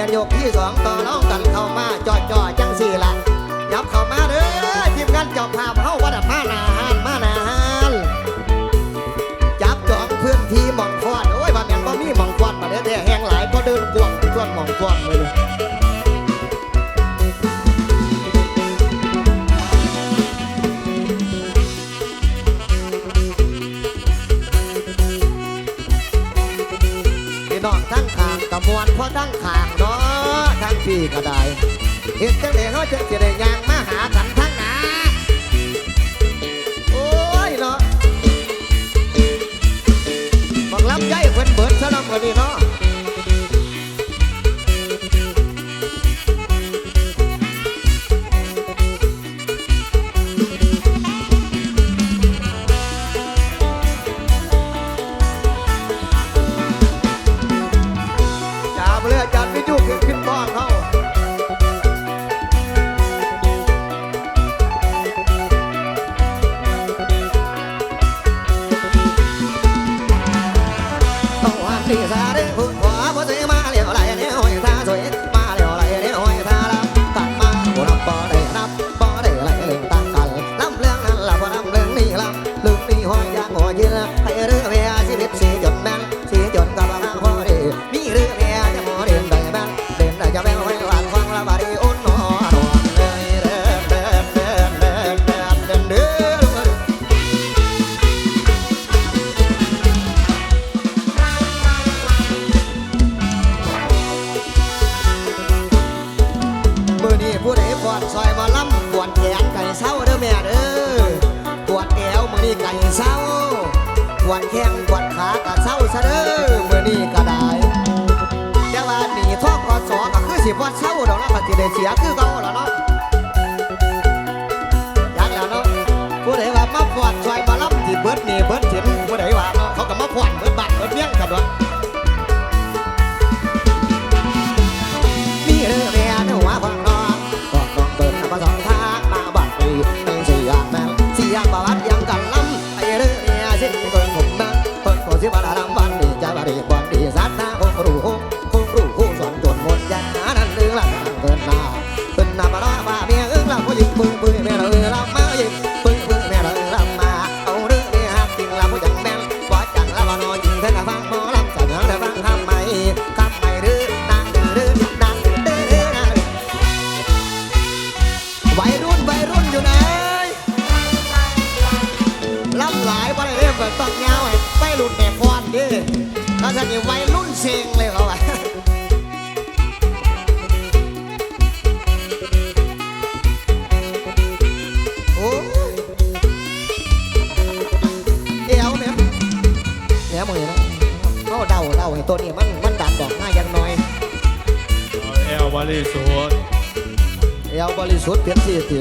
ดนยกที่สองต่อร้องกันเข้ามาจอดจอด ก็ได้เห็นจังเด๋เขาจังสิได้ย่าง นี่วัยรุ่นเซ็งเลยเขาอะาโอ้เดี๋ยวนี้ยม่มองเห็นเขาเดาเดาให้ตัวนี้มันมันดันบอกง่ายยังน้อยเอาแอลบริสุทธิ์เอวบริสุทธิ์เพียนสี่ตี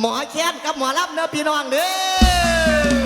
หมอแชียนกับหมอรับเนื้อพี่น้องเด้อ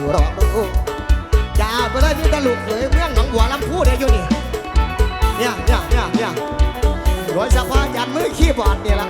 ูรอกดูดาวไปเลยมีแตลุกเลยเมืองหนองหัวลำพูเนี่อยู่นี่เนี่ยเนี่ยเนี่ยเนี่ยรวยสะพายันมือขี้บอดเนี่ยละ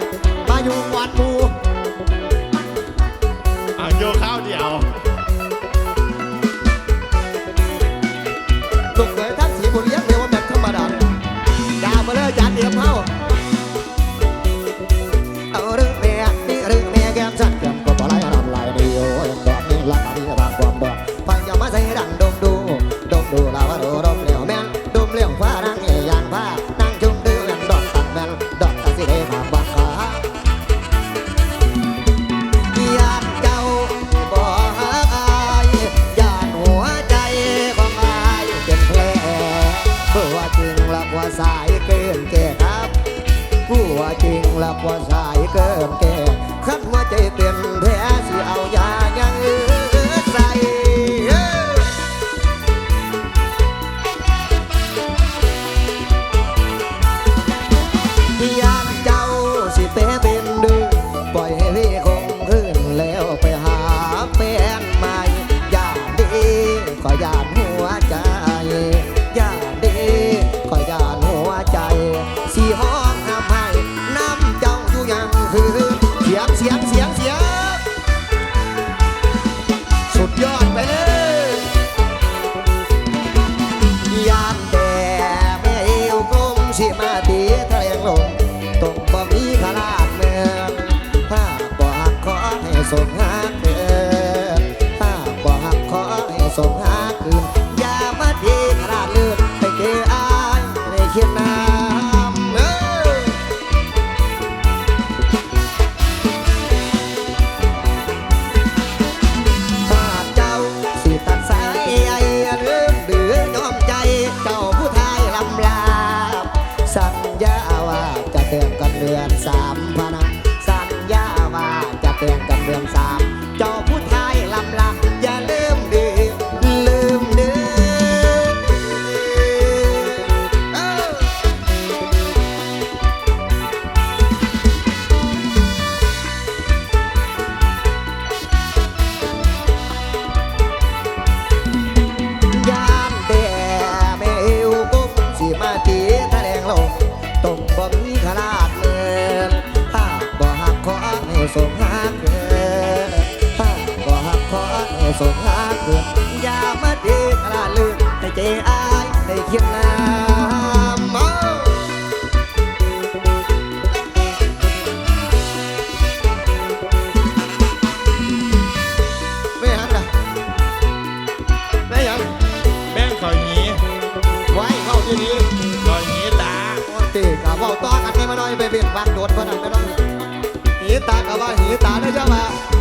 Hey, hey. อนสามพัน 大个把你打了下来。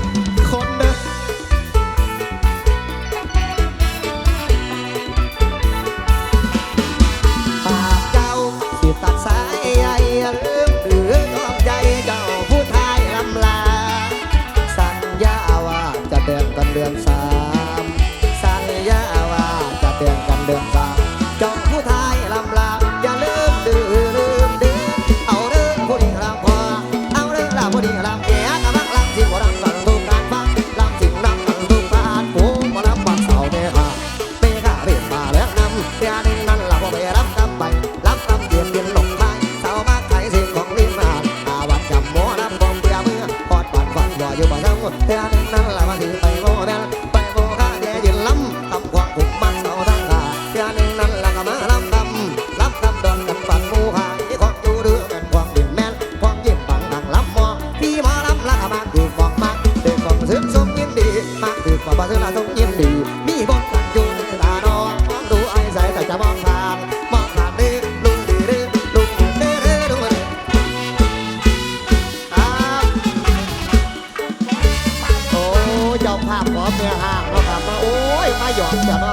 ยอกแต่ว่า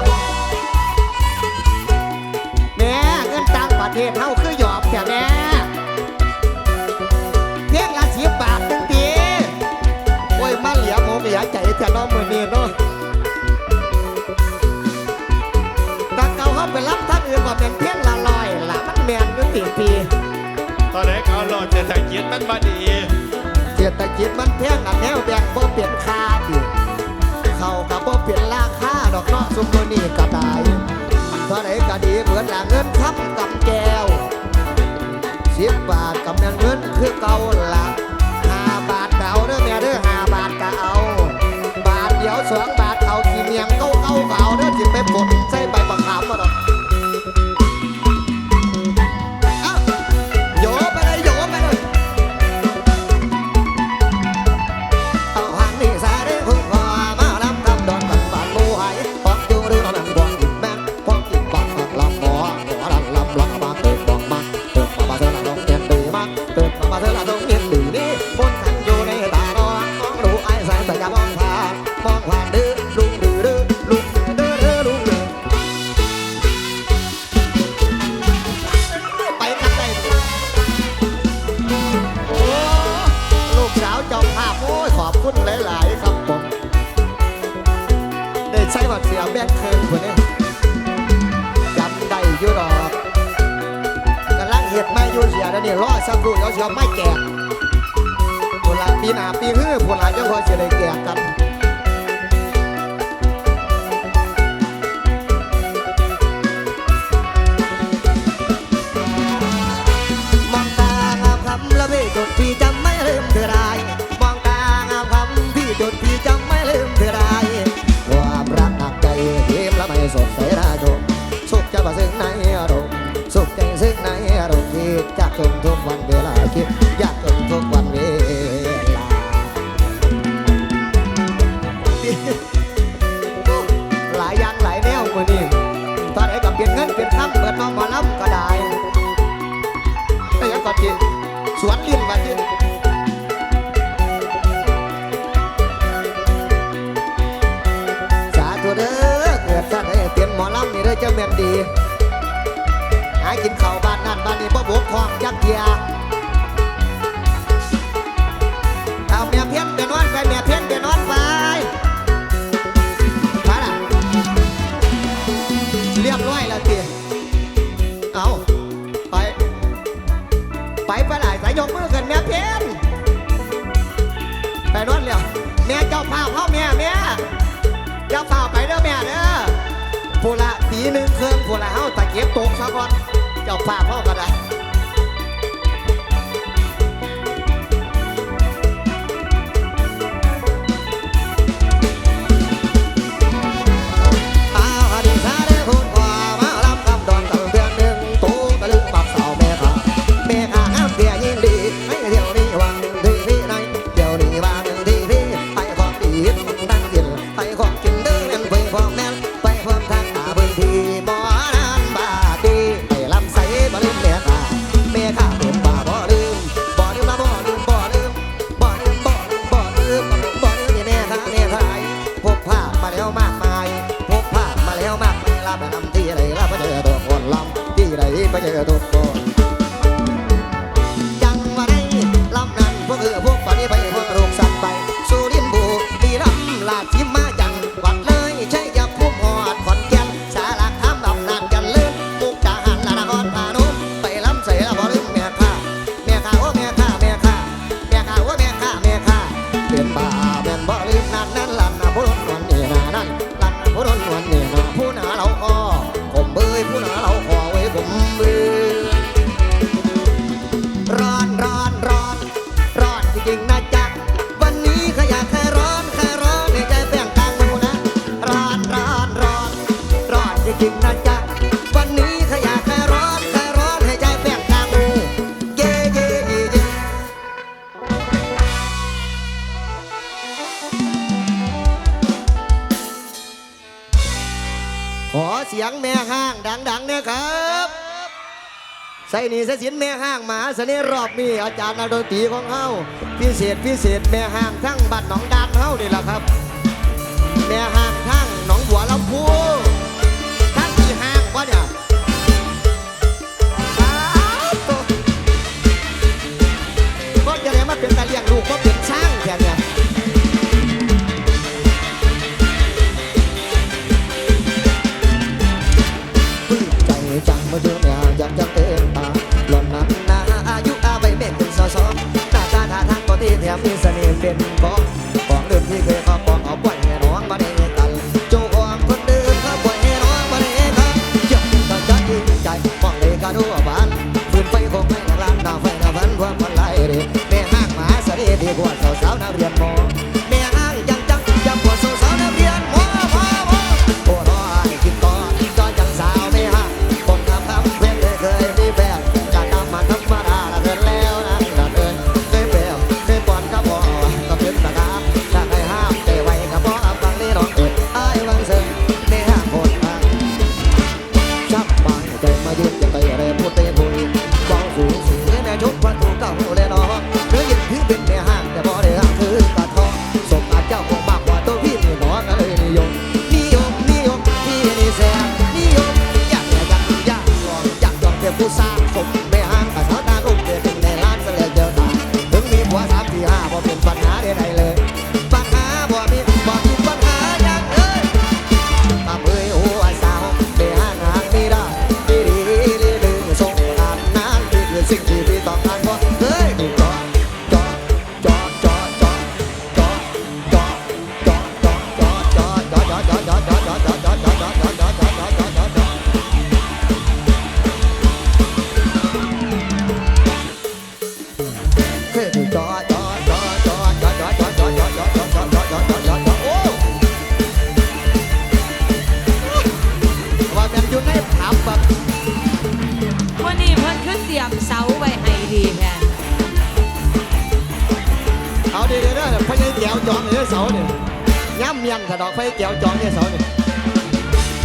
แม่เงินต่างประเทศเฮาคือหยอบแต่แม่เพีงละสิบบาทนปีโอ้มาเหลียผมเหลียใจแต่น้องมือนี้เนาะตะเกาเขาไปรับท่านอื่นว่เป็นเพีงละลอยละมันแมนนึงตีปีตอนแรกเขาหลอดเศรษฐกิจมันมาดีเศรษฐกิจมันแพงอันแนวแบ่งบ่เปลี่ยนค่าดี เขากับบ่เปลี่ยนราคาดอกเนาะสุมตัวนี่ก็ตายตอนไหนก็ดีเหมือนหลังเงินทำกับแก้วสิบบาทกับแมงเงินคือเก่าหลัง แบ่งเคยคนนี้จำได้อยู่ดอกกำลังเห็ดไม่ยุ่เสียแล้วนี่รอสักครู่เดี๋ยวเสียไม่แก่คนละปีหนาปีฮื้อคนละยังพอเสียเลยแก่กันมองตาคำละเวจนพี่จำไม่ลืมเธอได้ สุขใสราชมสุขจะปรซึ่งในอารมณ์สุขใจซึ่งในอารมณ์ที่จะจงท เอาไป ไปไปไหนสายยกมือขึ้นแม่เพี้ยนไปรดเร็วแม่เจ้าภาพ่อแม่แม่เจ้าภาวไปเด้อแม่เด้อผู้ละสีหนึ่งเครื่องผู้ละเฮาตะเก็บตกซะก่อนเจ้าภาพ่อกาก็ได้ นี้เสศินแม่ห้างมหาเสน่ห์รอบนี้อาจารย์นากดนตรีของเฮาพิเศษพิเศษแม่ห้างทั้งบัดหนองดานเฮานี่แหละครับ แม่ห้างทั้งหนองหัวลำพู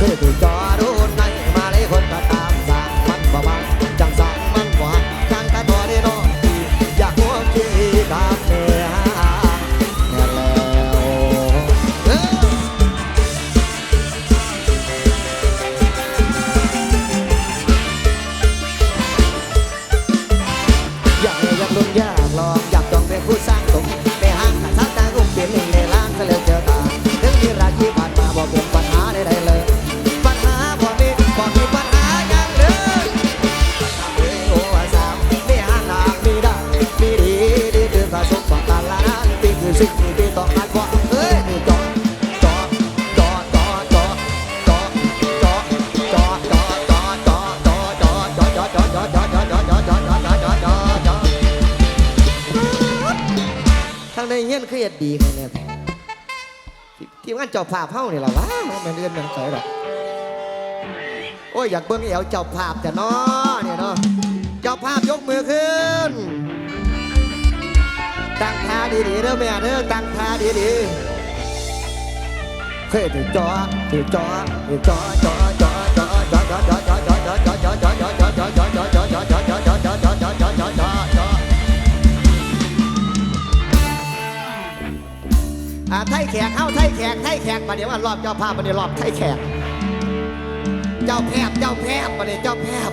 could have gone. งานเจ้าภาพเฮานี่ล่ะวะแม่นเลื่อนแม่นไสหรอกโอ้ยอยากเบิ่งเอวเจ้าภาพแต่น้อเนี่ยเนาะเจ้าภาพยกมือขึ้น ตั้งท่าดีๆเด้อแม่เด้อตั้งท่าดีๆเคยถือจอถือจอถือจอจอจอจอ อ่าไทยแขกเข้าไทยแขกไทยแขกมาเดี๋ยวว่ารอบเจ้าภาพมาเดี๋ยวรอบไทยแขก เจ้าแพบเจ้าแพบมาเดี๋ยวเจ้าแพบ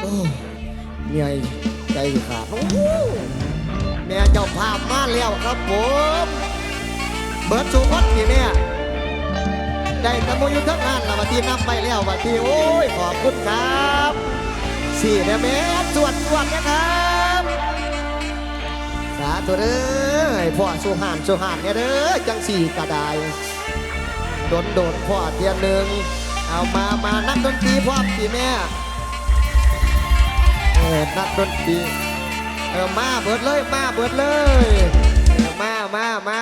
โอ้เหนื่อยใจขาดโอ้แม่เจ้าภาพมาแล้วครับผมเบิร์ดสุวัสดีแม่ได้กระมุยุทธงานละวันที่นับไปแล้ววันที่โอ้ยขอบคุณครับสี่แม่แม่สวดสวดนะครับาตัวเด้อให้พ่อสุหานสุหานเนี่ยเด้อจังสี่กระไดโดนโดนพ่อเทียนหนึ่งเอามามานักดนตรีพ่อมสิแม่เออนักดนตรีเออมาเบิดเลยมาเบิดเลยเออมามามา